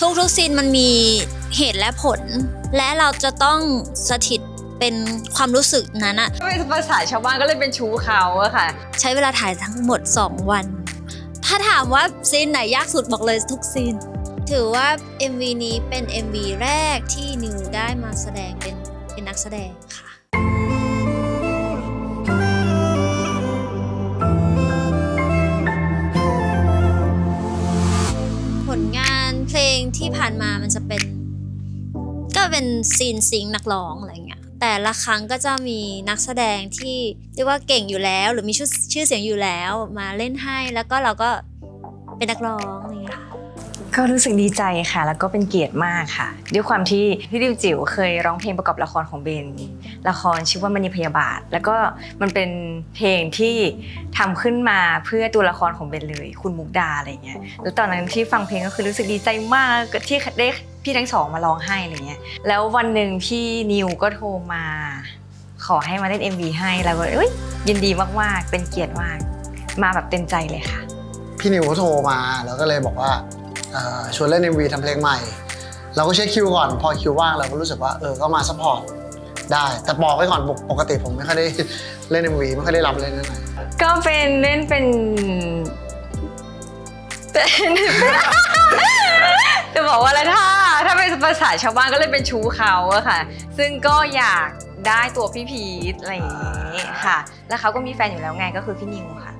ทุกๆซีนมันมีเหตุและผล และเราจะต้องสถิตเป็นความรู้สึกนั้นอะเป็นภาษาชาวบ้านก็เลยเป็นชู้เขาอะค่ะ ใช้เวลาถ่ายทั้งหมด 2 วัน ถ้าถามว่าซีนไหนยากสุดบอกเลยทุกซีน ถือว่า MV นี้เป็น MV แรกที่นิวได้มาแสดงเป็นเป็นนักแสดงค่ะ ที่ผ่านมามันจะเป็น ก็เป็นซีนซิงค์นักร้องอะไรเงี้ยแต่ละครั้งก็จะมีนักแสดงที่เรียกว่าเก่งอยู่แล้ว หรือมีชื่อชื่อเสียงอยู่แล้วมาเล่นให้แล้วก็เราก็เป็นนักร้องอะไรเงี้ยค่ะ ก็รู้สึกดีใจค่ะ แล้วก็เป็นเกียรติมากค่ะ ด้วยความที่พี่ดิวจิ๋วเคยร้องเพลงประกอบละครของเบน ละครชื่อว่ามณีพยาบาท แล้วก็มันเป็นเพลงที่ทำขึ้นมาเพื่อตัวละครของเบนเลย คุณมุกดาอะไรเงี้ย แล้วตอนนั้นที่ฟังเพลงก็คือรู้สึกดีใจมากที่ได้พี่ทั้งสองมาร้องให้อะไรเงี้ย แล้ววันหนึ่งพี่นิวก็โทรมา ขอให้มาเล่น MV ให้แล้วก็เอ้ยยินดีมากๆ เป็นเกียรติมาก มาแบบเต็มใจเลยค่ะ พี่นิวเขาโทรมาแล้วก็เลยบอกว่า ชวนเล่น MV ทำเพลงใหม่ เราก็เช็คคิวก่อน พอคิวว่างเราก็รู้สึกว่าเออก็มาซัพพอร์ตได้ แต่บอกไว้ก่อนปกติผมไม่ค่อยได้เล่น MV ไม่ค่อยได้รับเล่นนั่นไหนก็เป็นเล่นเป็นเป็นจะบอกว่าแล้วถ้าถ้าเป็นภาษาชาวบ้านก็เลยเป็นชู้เขาอะค่ะ ซึ่งก็อยากได้ตัวพี่พีทอะไรอย่างนี้ค่ะ แล้วเขาก็มีแฟนอยู่แล้วไงก็คือพี่นิวค่ะ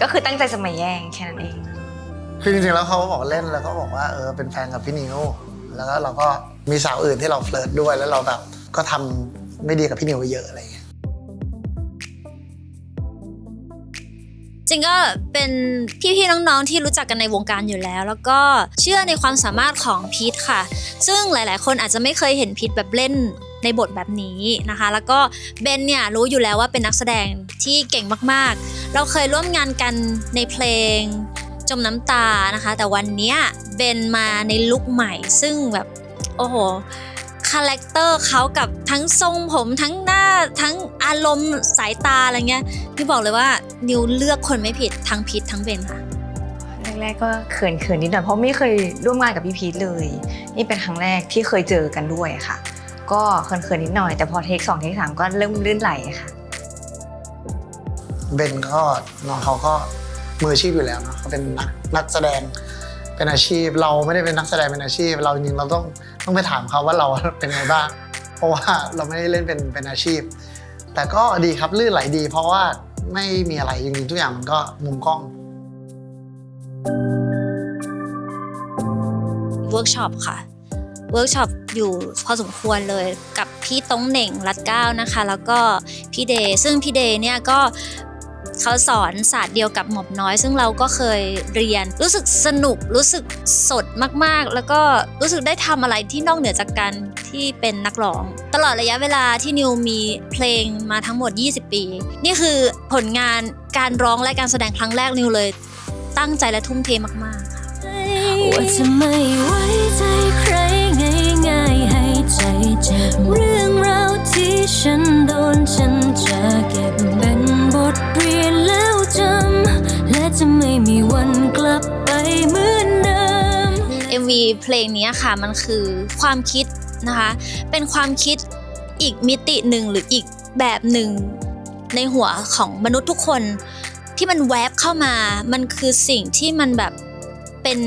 ก็คือตั้งใจจะมาแย่งแค่นั้นเอง คือจริงๆแล้วเขาก็บอกเล่นแล้วก็บอกว่าเออเป็นแฟนกับพี่นิวแล้วก็เราก็มีสาวอื่นที่เราเฟลิร์ตด้วย แล้วเราแบบก็ทำไม่ดีกับพี่นิวไว้เยอะอะไรอย่างเงี้ยจริงก็เป็นพี่ๆน้องๆที่รู้จักกันในวงการอยู่แล้ว แล้วก็เชื่อในความสามารถของพีทค่ะ ซึ่งหลายๆ คนอาจจะไม่เคยเห็นพีทแบบเล่นในบทแบบนี้นะคะ แล้วก็เบนเนี่ยรู้อยู่แล้วว่าเป็นนักแสดงที่เก่งมากๆ เราเคยร่วมงานกันในเพลง จมน้ำตานะคะ แต่วันเนี้ยเบนมาในลุคใหม่ ซึ่งแบบ โอ้โหคาแรคเตอร์เขากับทั้งทรงผมทั้งหน้าทั้งอารมณ์สายตาอะไรเงี้ยพี่บอกเลยว่านิวเลือกคนไม่ผิดทั้งพีททั้งเบนค่ะแรกๆก็เขินเขินๆนิดหน่อยเพราะไม่เคยร่วมงานกับพี่พีทเลย นี่เป็นครั้งแรกที่เคยเจอกันด้วยค่ะ ก็เขินเขินๆนิดหน่อยแต่พอเทคสองเทคสามก็เริ่มลื่นไหลค่ะเบนก็น้องเขาก็ มืออาชีพอยู่แล้วเนอะเขาเป็นนักนักแสดงเป็นอาชีพ เราไม่ได้เป็นนักแสดงเป็นอาชีพ เราจริงเราต้องต้องไปถามเขาว่าเราเป็นไงบ้าง เพราะว่าเราไม่ได้เล่นเป็นเป็นอาชีพ แต่ก็ดีครับลื่นไหลดี เพราะว่าไม่มีอะไรจริงๆทุกอย่างมันก็มุมกล้องเวิร์กช็อปค่ะเวิร์กช็อปอยู่พอสมควรเลยกับพี่ต้งเหน่งรัดเก้านะคะ แล้วก็พี่เดย์ซึ่งพี่เดย์เนี่ยก็ เขาสอนศาสตร์เดียวกับหมอบน้อย ซึ่งเราก็เคยเรียน รู้สึกสนุกรู้สึกสดมากๆ แล้วก็รู้สึกได้ทำอะไรที่นอกเหนือจากการที่เป็นนักร้อง ตลอดระยะเวลาที่นิวมีเพลงมาทั้งหมด 20 ปี นี่คือผลงานการร้องและการแสดงครั้งแรกนิวเลย ตั้งใจและทุ่มเทมากๆค่ะว่าจะไม่ไว้ใจใครง่ายๆให้ใจเจ็บเรื่องราวที่ฉันโดน เพลงนี้ค่ะมันคือความคิดนะคะ เป็นความคิดอีกมิติหนึ่งหรืออีกแบบหนึ่งในหัวของมนุษย์ทุกคนที่มันแวบเข้ามา มันคือสิ่งที่มันแบบเป็น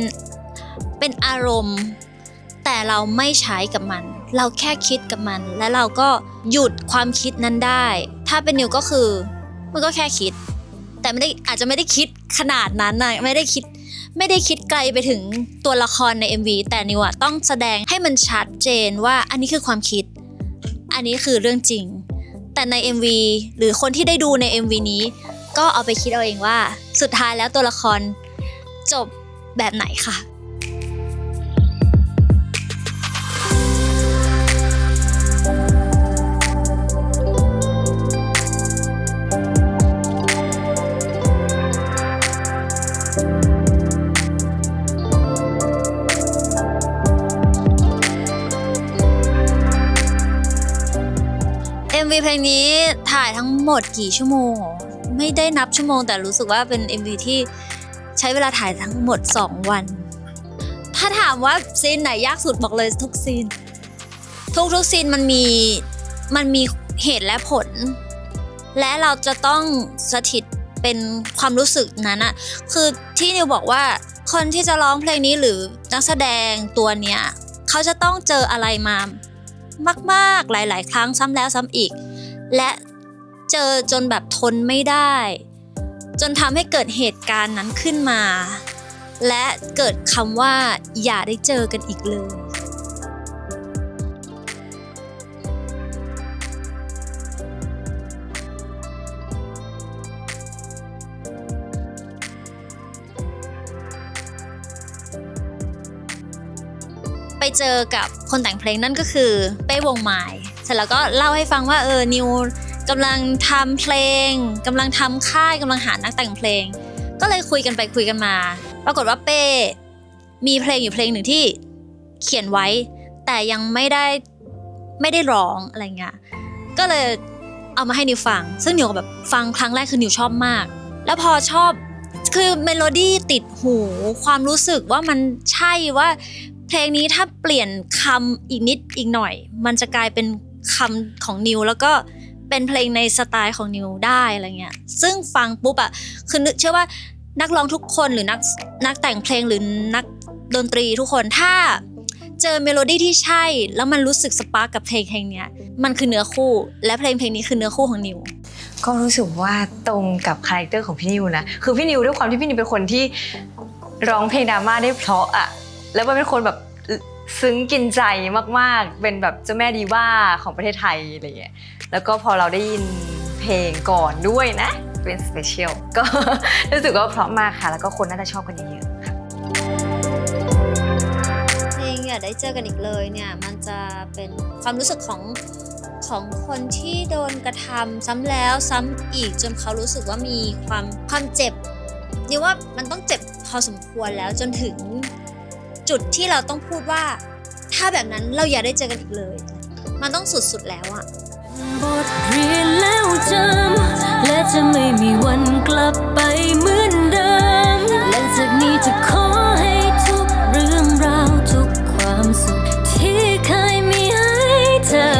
เป็นอารมณ์ แต่เราไม่ใช้กับมัน เราแค่คิดกับมัน และเราก็หยุดความคิดนั้นได้ ถ้าเป็นนิวก็คือมันก็แค่คิด แต่ไม่ได้อาจจะไม่ได้คิดขนาดนั้นนะไม่ได้คิด ไม่ได้คิดไกลไปถึงตัวละครใน MV แต่นิวอะต้องแสดงให้มันชัดเจนว่าอันนี้คือความคิด อันนี้คือเรื่องจริง แต่ใน MV หรือคนที่ได้ดูใน MV นี้ ก็เอาไปคิดเอาเองว่า สุดท้ายแล้วตัวละครจบแบบไหนค่ะ นี้ถ่ายทั้งหมดกี่ชั่วโมง ไม่ได้นับชั่วโมง แต่รู้สึกว่าเป็น MV ที่ใช้เวลาถ่ายทั้งหมด 2 วัน ถ้าถามว่าซีนไหนยากสุดบอกเลยทุกซีน ทุกทุกซีนมันมีมันมีเหตุและผล และเราจะต้องสถิตเป็นความรู้สึกนั้นอะคือที่นิวบอกว่าคนที่จะร้องเพลงนี้หรือนักแสดงตัวเนี้ยเขาจะต้องเจออะไรมามาก ๆ หลาย ๆ ครั้งซ้ำแล้วซ้ำอีก และเจอจนแบบทนไม่ได้ จนทำให้เกิดเหตุการณ์นั้นขึ้นมา และเกิดคำว่าอย่าได้เจอกันอีกเลยไปเจอกับคนแต่งเพลงนั่นก็คือเป้วงไม้ เสร็จแล้วก็เล่าให้ฟังว่าเออนิวกำลังทำเพลงกำลังทำค่ายกำลังหานักแต่งเพลง ก็เลยคุยกันไปคุยกันมา ปรากฏว่าเป้มีเพลงอยู่เพลงหนึ่งที่เขียนไว้ แต่ยังไม่ได้ไม่ได้ร้องอะไรเงี้ยก็เลยเอามาให้นิวฟัง ซึ่งนิวแบบฟังครั้งแรกคือนิวชอบมาก แล้วพอชอบคือเมโลดี้ติดหูความรู้สึกว่ามันใช่ว่า เพลงนี้ถ้าเปลี่ยนคำอีกนิดอีกหน่อย มันจะกลายเป็น คำของนิวแล้วก็เป็นเพลงในสไตล์ของนิวได้อะไรเงี้ย ซึ่งฟังปุ๊บอะคือนึกเชื่อว่านักร้องทุกคนหรือนักนักแต่งเพลงหรือนักดนตรีทุกคนถ้าเจอเมโลดี้ที่ใช่ แล้วมันรู้สึกสปาร์กกับเพลงเพลงนี้มันคือเนื้อคู่ และเพลงเพลงนี้คือเนื้อคู่ของนิวก็รู้สึกว่าตรงกับคาแรคเตอร์ของพี่นิวนะคือพี่นิวด้วยความที่พี่นิวเป็นคนที่ร้องเพลงดราม่าได้เพราะอะแล้วมันเป็นคนแบบ ซึ้งกินใจมากๆ เป็นแบบเจ้าแม่ดีว่าของประเทศไทยอะไรเงี้ย แล้วก็พอเราได้ยินเพลงก่อนด้วยนะ เป็นสเปเชียล ก็รู้สึกว่าเพราะมากค่ะ แล้วก็คนน่าจะชอบกันเยอะๆค่ะเพลงอย่าได้เจอกันอีกเลยเนี่ยมันจะเป็นความรู้สึกของของคนที่โดนกระทำซ้ำแล้วซ้ำอีกจนเขารู้สึกว่ามีความความเจ็บนี่ว่ามันต้องเจ็บพอสมควรแล้วจนถึง จุดที่เราต้องพูดว่า ถ้าแบบนั้นเราอย่าได้เจอกันอีกเลย มันต้องสุดๆแล้วอะบทเรียนแล้วจำและจะไม่มีวันกลับไปเหมือนเดิมและจากนี้จะขอให้ทุกเรื่องราวทุกความสุขที่เคยมีให้เธอ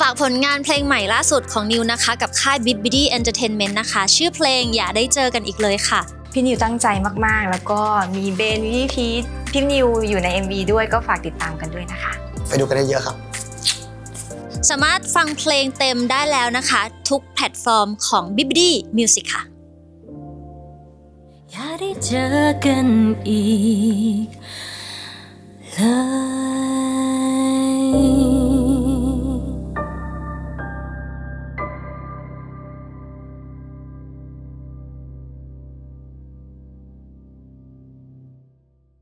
ฝากผลงานเพลงใหม่ล่าสุดของนิวนะคะ กับค่าย b i b b i d y Entertainment นะคะ ชื่อเพลงอย่าได้เจอกันอีกเลยค่ะ พี่นิวตั้งใจมากๆ แล้วก็มีเบนวิธีพี่นิวอยู่ใน MV ด้วยก็ฝากติดตามกันด้วยนะคะ ไปดูกันได้เยอะครับ สามารถฟังเพลงเต็มได้แล้วนะคะ ทุกแพลตฟอร์มของ b i b b i d y Music ค่ะ อย่าได้เจอกันอีกเลย